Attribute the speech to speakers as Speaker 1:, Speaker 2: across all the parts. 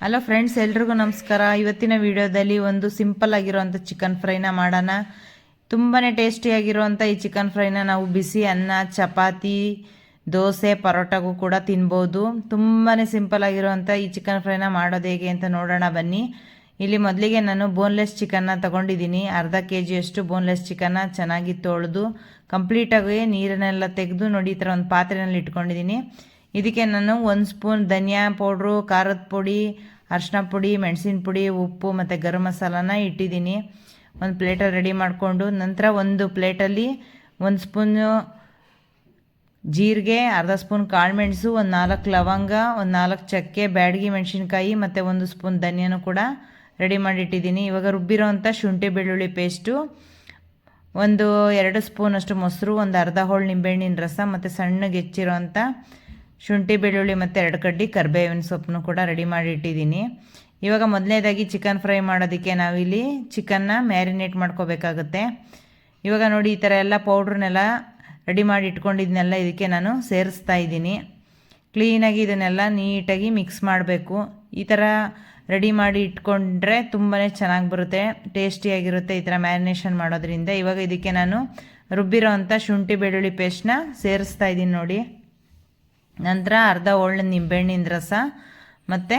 Speaker 1: Hello friends ಎಲ್ರಿಗೂ ನಮಸ್ಕಾರ. ಇವತ್ತಿನ ವಿಡಿಯೋದಲ್ಲಿ ಒಂದು ಸಿಂಪಲ್ ಆಗಿರುವಂಥ ಚಿಕನ್ ಫ್ರೈನ ಮಾಡೋಣ. ತುಂಬಾ ಟೇಸ್ಟಿಯಾಗಿರುವಂಥ ಈ ಚಿಕನ್ ಫ್ರೈನ ನಾವು ಬಿಸಿ ಅನ್ನ, ಚಪಾತಿ, ದೋಸೆ, ಪರೋಟಗೂ ಕೂಡ ತಿನ್ಬೋದು. ತುಂಬಾ ಸಿಂಪಲ್ ಆಗಿರುವಂಥ ಈ ಚಿಕನ್ ಫ್ರೈನ ಮಾಡೋದು ಹೇಗೆ ಅಂತ ನೋಡೋಣ ಬನ್ನಿ. ಇಲ್ಲಿ ಮೊದಲಿಗೆ ನಾನು ಬೋನ್ಲೆಸ್ ಚಿಕನ್ನ ತಗೊಂಡಿದ್ದೀನಿ. ಅರ್ಧ ಕೆ ಜಿಯಷ್ಟು ಬೋನ್ಲೆಸ್ ಚಿಕನ್ನ ಚೆನ್ನಾಗಿ ತೊಳೆದು ಕಂಪ್ಲೀಟಾಗಿ ನೀರನ್ನೆಲ್ಲ ತೆಗೆದು, ನೋಡಿ ಈ ಥರ ಒಂದು ಪಾತ್ರೆಯಲ್ಲಿ ಇಟ್ಕೊಂಡಿದ್ದೀನಿ. ಇದಕ್ಕೆ ನಾನು ಒಂದು ಸ್ಪೂನ್ ಧನಿಯಾ ಪೌಡ್ರು, ಖಾರದ ಪುಡಿ, ಅರಿಶಿನ ಪುಡಿ, ಮೆಣಸಿನ ಪುಡಿ, ಉಪ್ಪು ಮತ್ತು ಗರಂ ಮಸಾಲಾನ ಇಟ್ಟಿದ್ದೀನಿ. ಒಂದು ಪ್ಲೇಟಲ್ಲಿ ರೆಡಿ ಮಾಡಿಕೊಂಡು ನಂತರ ಒಂದು ಪ್ಲೇಟಲ್ಲಿ ಒಂದು ಸ್ಪೂನು ಜೀರಿಗೆ, ಅರ್ಧ ಸ್ಪೂನ್ ಕಾಳುಮೆಣಸು ಒಂದು ನಾಲ್ಕು ಲವಂಗ, ಒಂದು ನಾಲ್ಕು ಚಕ್ಕೆ, ಬ್ಯಾಡಗಿ ಮೆಣಸಿನ್ಕಾಯಿ ಮತ್ತು ಒಂದು ಸ್ಪೂನ್ ಧನಿಯನೂ ಕೂಡ ರೆಡಿ ಮಾಡಿಟ್ಟಿದ್ದೀನಿ. ಇವಾಗ ರುಬ್ಬಿರೋವಂಥ ಶುಂಠಿ ಬೆಳ್ಳುಳ್ಳಿ ಪೇಸ್ಟು ಒಂದು ಎರಡು ಸ್ಪೂನಷ್ಟು ಮೊಸರು, ಒಂದು ಅರ್ಧ ಹೋಳು ನಿಂಬೆಹಣ್ಣಿನ ರಸ ಮತ್ತು ಸಣ್ಣಗೆ ಹೆಚ್ಚಿರೋವಂಥ ಶುಂಠಿ, ಬೆಳ್ಳುಳ್ಳಿ ಮತ್ತು ಎರಡು ಕಡ್ಡಿ ಕರ್ಬೇವಿನ ಸೊಪ್ಪನ್ನು ಕೂಡ ರೆಡಿ ಮಾಡಿ ಇಟ್ಟಿದ್ದೀನಿ. ಇವಾಗ ಮೊದಲನೇದಾಗಿ ಚಿಕನ್ ಫ್ರೈ ಮಾಡೋದಕ್ಕೆ ನಾವಿಲ್ಲಿ ಚಿಕನ್ನ ಮ್ಯಾರಿನೇಟ್ ಮಾಡ್ಕೋಬೇಕಾಗುತ್ತೆ. ಇವಾಗ ನೋಡಿ ಈ ಥರ ಎಲ್ಲ ಪೌಡ್ರನ್ನೆಲ್ಲ ರೆಡಿ ಮಾಡಿ ಇಟ್ಕೊಂಡಿದ್ದನ್ನೆಲ್ಲ ಇದಕ್ಕೆ ನಾನು ಸೇರಿಸ್ತಾ ಇದ್ದೀನಿ. ಕ್ಲೀನಾಗಿ ಇದನ್ನೆಲ್ಲ ನೀಟಾಗಿ ಮಿಕ್ಸ್ ಮಾಡಬೇಕು. ಈ ಥರ ರೆಡಿ ಮಾಡಿ ಇಟ್ಕೊಂಡ್ರೆ ತುಂಬಾ ಚೆನ್ನಾಗಿ ಬರುತ್ತೆ ಟೇಸ್ಟಿಯಾಗಿರುತ್ತೆ ಈ ಥರ ಮ್ಯಾರಿನೇಷನ್ ಮಾಡೋದ್ರಿಂದ. ಇವಾಗ ಇದಕ್ಕೆ ನಾನು ರುಬ್ಬಿರೋ ಅಂಥ ಶುಂಠಿ, ಬೆಳ್ಳುಳ್ಳಿ ಪೇಸ್ಟ್ನ ಸೇರಿಸ್ತಾ ಇದ್ದೀನಿ ನೋಡಿ. ನಂತರ ಅರ್ಧ ಒಳ್ಳೆ ನಿಂಬೆಹಣ್ಣಿನ ರಸ ಮತ್ತು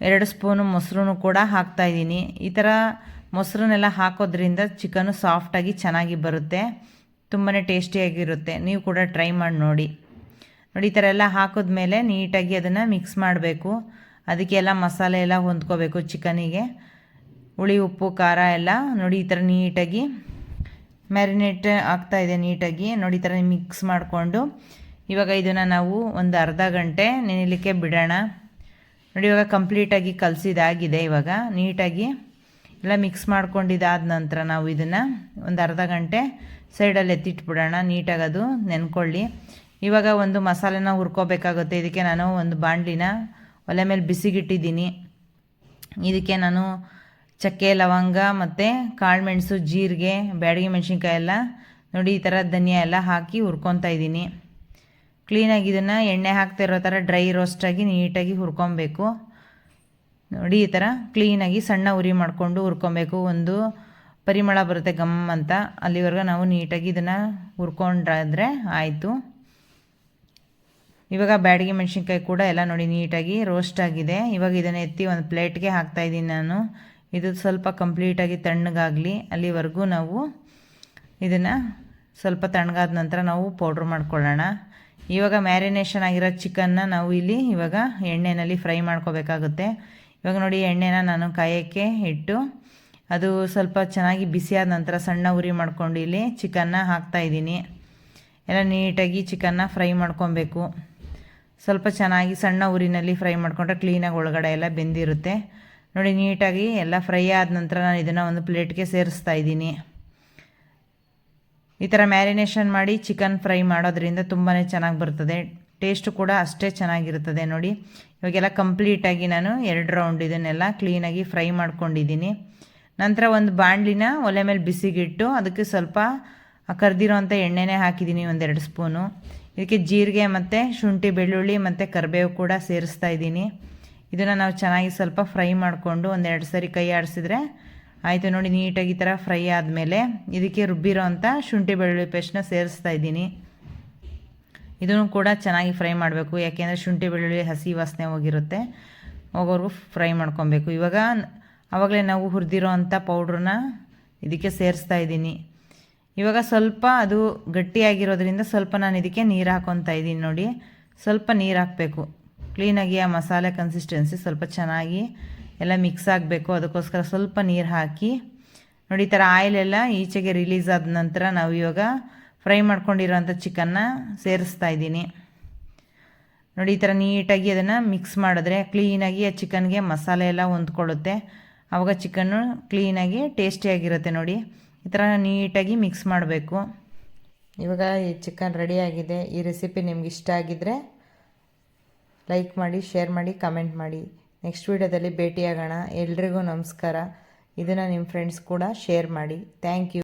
Speaker 1: ಎರಡು ಸ್ಪೂನು ಮೊಸರು ಕೂಡ ಹಾಕ್ತಾಯಿದ್ದೀನಿ ಈ ಥರ ಮೊಸರನ್ನೆಲ್ಲ ಹಾಕೋದ್ರಿಂದ ಚಿಕನು ಸಾಫ್ಟಾಗಿ ಚೆನ್ನಾಗಿ ಬರುತ್ತೆ ತುಂಬಾ ಟೇಸ್ಟಿಯಾಗಿರುತ್ತೆ ನೀವು ಕೂಡ ಟ್ರೈ ಮಾಡಿ ನೋಡಿ. ನೋಡಿ, ಈ ಥರ ಎಲ್ಲ ಹಾಕಿದ್ಮೇಲೆ ನೀಟಾಗಿ ಅದನ್ನು ಮಿಕ್ಸ್ ಮಾಡಬೇಕು. ಅದಕ್ಕೆಲ್ಲ ಮಸಾಲೆ ಎಲ್ಲ ಹೊಂದ್ಕೋಬೇಕು ಚಿಕನಿಗೆ. ಹುಳಿ, ಉಪ್ಪು, ಖಾರ ಎಲ್ಲ ನೋಡಿ, ಈ ಥರ ನೀಟಾಗಿ ಮ್ಯಾರಿನೇಟ್ ಆಗ್ತಾಯಿದೆ ನೀಟಾಗಿ. ನೋಡಿ, ಈ ಥರ ಮಿಕ್ಸ್ ಮಾಡಿಕೊಂಡು ಇವಾಗ ಇದನ್ನು ನಾವು ಒಂದು ಅರ್ಧ ಗಂಟೆ ನೆನೆಯಲಿಕ್ಕೆ ಬಿಡೋಣ. ನೋಡಿ, ಇವಾಗ ಕಂಪ್ಲೀಟಾಗಿ ಕಲಸಿದಾಗಿದೆ ಇವಾಗ. ನೀಟಾಗಿ ಎಲ್ಲ ಮಿಕ್ಸ್ ಮಾಡ್ಕೊಂಡಿದ್ದಾದ ನಂತರ ನಾವು ಇದನ್ನು ಒಂದು ಅರ್ಧ ಗಂಟೆ ಸೈಡಲ್ಲಿ ಎತ್ತಿಟ್ಬಿಡೋಣ. ನೀಟಾಗಿ ಅದು ನೆನ್ಕೊಳ್ಳಿ. ಇವಾಗ ಒಂದು ಮಸಾಲೆನ ಹುರ್ಕೋಬೇಕಾಗುತ್ತೆ. ಇದಕ್ಕೆ ನಾನು ಒಂದು ಬಾಣಲಿನ ಒಲೆ ಮೇಲೆ ಬಿಸಿಗಿಟ್ಟಿದ್ದೀನಿ. ಇದಕ್ಕೆ ನಾನು ಚಕ್ಕೆ, ಲವಂಗ ಮತ್ತು ಕಾಳುಮೆಣಸು ಜೀರಿಗೆ, ಬ್ಯಾಡಗಿ ಮೆಣಸಿನ್ಕಾಯಿ ಎಲ್ಲ ನೋಡಿ, ಈ ಥರ ಧನಿಯಾ ಎಲ್ಲ ಹಾಕಿ ಹುರ್ಕೊತಾ ಇದ್ದೀನಿ. ಕ್ಲೀನಾಗಿ ಇದನ್ನು ಎಣ್ಣೆ ಹಾಕ್ತಿರೋ ಥರ ಡ್ರೈ ರೋಸ್ಟಾಗಿ ನೀಟಾಗಿ ಹುರ್ಕೊಬೇಕು. ನೋಡಿ ಈ ಥರ ಕ್ಲೀನಾಗಿ ಸಣ್ಣ ಉರಿ ಮಾಡಿಕೊಂಡು ಹುರ್ಕೊಬೇಕು. ಒಂದು ಪರಿಮಳ ಬರುತ್ತೆ ಗಮ್ ಅಂತ. ಅಲ್ಲಿವರೆಗೂ ನಾವು ನೀಟಾಗಿ ಇದನ್ನು ಹುರ್ಕೊಂಡ್ರಾದ್ರೆ ಆಯಿತು. ಇವಾಗ ಬ್ಯಾಡಿಗೆ ಮೆಣಸಿನ್ಕಾಯಿ ಕೂಡ ಎಲ್ಲ ನೋಡಿ ನೀಟಾಗಿ ರೋಸ್ಟ್ ಆಗಿದೆ. ಇವಾಗ ಇದನ್ನು ಎತ್ತಿ ಒಂದು ಪ್ಲೇಟ್ಗೆ ಹಾಕ್ತಾಯಿದ್ದೀನಿ ನಾನು. ಇದು ಸ್ವಲ್ಪ ಕಂಪ್ಲೀಟಾಗಿ ತಣ್ಣಗಾಗಲಿ. ಅಲ್ಲಿವರೆಗೂ ನಾವು ಇದನ್ನು ಸ್ವಲ್ಪ ತಣ್ಣಗಾದ ನಂತರ ನಾವು ಪೌಡ್ರ್ ಮಾಡ್ಕೊಳ್ಳೋಣ. ಇವಾಗ ಮ್ಯಾರಿನೇಷನ್ ಆಗಿರೋ ಚಿಕನ್ನ ನಾವು ಇಲ್ಲಿ ಇವಾಗ ಎಣ್ಣೆಯಲ್ಲಿ ಫ್ರೈ ಮಾಡ್ಕೋಬೇಕಾಗುತ್ತೆ. ಇವಾಗ ನೋಡಿ ಎಣ್ಣೆನ ನಾನು ಕಾಯೋಕ್ಕೆ ಇಟ್ಟು ಅದು ಸ್ವಲ್ಪ ಚೆನ್ನಾಗಿ ಬಿಸಿಯಾದ ನಂತರ ಸಣ್ಣ ಉರಿ ಮಾಡ್ಕೊಂಡು ಇಲ್ಲಿ ಚಿಕನ್ನ ಹಾಕ್ತಾಯಿದ್ದೀನಿ ಎಲ್ಲ ನೀಟಾಗಿ ಚಿಕನ್ನ ಫ್ರೈ ಮಾಡ್ಕೊಬೇಕು. ಸ್ವಲ್ಪ ಚೆನ್ನಾಗಿ ಸಣ್ಣ ಉರಿನಲ್ಲಿ ಫ್ರೈ ಮಾಡಿಕೊಂಡ್ರೆ ಕ್ಲೀನಾಗಿ ಒಳಗಡೆ ಎಲ್ಲ ಬೆಂದಿರುತ್ತೆ. ನೋಡಿ ನೀಟಾಗಿ ಎಲ್ಲ ಫ್ರೈ ಆದ ನಂತರ ನಾನು ಇದನ್ನು ಒಂದು ಪ್ಲೇಟ್ಗೆ ಸೇರಿಸ್ತಾ ಇದ್ದೀನಿ. ಈ ಥರ ಮ್ಯಾರಿನೇಷನ್ ಮಾಡಿ ಚಿಕನ್ ಫ್ರೈ ಮಾಡೋದ್ರಿಂದ ತುಂಬಾ ಚೆನ್ನಾಗಿ ಬರ್ತದೆ. ಟೇಸ್ಟು ಕೂಡ ಅಷ್ಟೇ ಚೆನ್ನಾಗಿರ್ತದೆ ನೋಡಿ. ಇವಾಗೆಲ್ಲ ಕಂಪ್ಲೀಟಾಗಿ ನಾನು ಎರಡು ರೌಂಡ್ ಇದನ್ನೆಲ್ಲ ಕ್ಲೀನಾಗಿ ಫ್ರೈ ಮಾಡ್ಕೊಂಡಿದ್ದೀನಿ. ನಂತರ ಒಂದು ಬಾಣಲಿನ ಒಲೆ ಮೇಲೆ ಬಿಸಿಗಿಟ್ಟು ಅದಕ್ಕೆ ಸ್ವಲ್ಪ ಕರ್ದಿರೋ ಅಂಥ ಎಣ್ಣೆನೇ ಹಾಕಿದ್ದೀನಿ ಒಂದೆರಡು ಸ್ಪೂನು ಇದಕ್ಕೆ ಜೀರಿಗೆ ಮತ್ತು ಶುಂಠಿ, ಬೆಳ್ಳುಳ್ಳಿ ಮತ್ತು ಕರಿಬೇವು ಕೂಡ ಸೇರಿಸ್ತಾ ಇದ್ದೀನಿ. ಇದನ್ನು ನಾವು ಚೆನ್ನಾಗಿ ಸ್ವಲ್ಪ ಫ್ರೈ ಮಾಡಿಕೊಂಡು ಒಂದೆರಡು ಸರಿ ಕೈ ಆಡಿಸಿದ್ರೆ ಆಯಿತು ನೋಡಿ, ನೀಟಾಗಿ ಈ ಥರ ಫ್ರೈ ಆದಮೇಲೆ ಇದಕ್ಕೆ ರುಬ್ಬಿರೋ ಅಂಥ ಶುಂಠಿ ಬೆಳ್ಳುಳ್ಳಿ ಪೇಸ್ಟ್ನ ಸೇರಿಸ್ತಾ ಇದ್ದೀನಿ. ಇದನ್ನು ಕೂಡ ಚೆನ್ನಾಗಿ ಫ್ರೈ ಮಾಡಬೇಕು. ಯಾಕೆಂದರೆ ಶುಂಠಿ ಬೆಳ್ಳುಳ್ಳಿ ಹಸಿ ವಾಸನೆ ಹೋಗಿರುತ್ತೆ. ಹೋಗೋವರೆಗೂ ಫ್ರೈ ಮಾಡ್ಕೊಬೇಕು. ಇವಾಗ ಆವಾಗಲೇ ನಾವು ಹುರಿದಿರೋ ಅಂಥ ಪೌಡ್ರನ್ನ ಇದಕ್ಕೆ ಸೇರಿಸ್ತಾ ಇದ್ದೀನಿ. ಇವಾಗ ಸ್ವಲ್ಪ ಅದು ಗಟ್ಟಿಯಾಗಿರೋದ್ರಿಂದ ಸ್ವಲ್ಪ ನಾನು ಇದಕ್ಕೆ ನೀರು ಹಾಕೊತಾ ಇದ್ದೀನಿ ನೋಡಿ. ಸ್ವಲ್ಪ ನೀರು ಹಾಕಬೇಕು. ಕ್ಲೀನಾಗಿ ಆ ಮಸಾಲೆ ಕನ್ಸಿಸ್ಟೆನ್ಸಿ ಸ್ವಲ್ಪ ಚೆನ್ನಾಗಿ ಎಲ್ಲ ಮಿಕ್ಸ್ ಆಗಬೇಕು. ಅದಕ್ಕೋಸ್ಕರ ಸ್ವಲ್ಪ ನೀರು ಹಾಕಿ, ನೋಡಿ ಈ ಥರ ಆಯಿಲೆಲ್ಲ ಈಚೆಗೆ ರಿಲೀಸ್ ಆದ ನಂತರ ನಾವು ಇವಾಗ ಫ್ರೈ ಮಾಡ್ಕೊಂಡಿರೋಂಥ ಚಿಕನ್ನ ಸೇರಿಸ್ತಾ ಇದ್ದೀನಿ. ನೋಡಿ ಈ ಥರ ನೀಟಾಗಿ ಅದನ್ನು ಮಿಕ್ಸ್ ಮಾಡಿದ್ರೆ ಕ್ಲೀನಾಗಿ ಆ ಚಿಕನ್ಗೆ ಮಸಾಲೆ ಎಲ್ಲ ಹೊಂದ್ಕೊಳ್ಳುತ್ತೆ. ಆವಾಗ ಚಿಕನ್ನು ಕ್ಲೀನಾಗಿ ಟೇಸ್ಟಿಯಾಗಿರುತ್ತೆ ನೋಡಿ. ಈ ಥರ ನೀಟಾಗಿ ಮಿಕ್ಸ್ ಮಾಡಬೇಕು. ಇವಾಗ ಈ ಚಿಕನ್ ರೆಡಿಯಾಗಿದೆ ಈ ರೆಸಿಪಿ ನಿಮ್ಗೆ ಇಷ್ಟ ಆಗಿದ್ದರೆ ಲೈಕ್ ಮಾಡಿ ಶೇರ್ ಮಾಡಿ ಕಮೆಂಟ್ ಮಾಡಿ. ನೆಕ್ಸ್ಟ್ ವೀಡಿಯೋದಲ್ಲಿ ಭೇಟಿಯಾಗೋಣ. ಎಲ್ರಿಗೂ ನಮಸ್ಕಾರ. ಇದನ್ನು ನಿಮ್ಮ ಫ್ರೆಂಡ್ಸ್ ಕೂಡ ಶೇರ್ ಮಾಡಿ. Thank you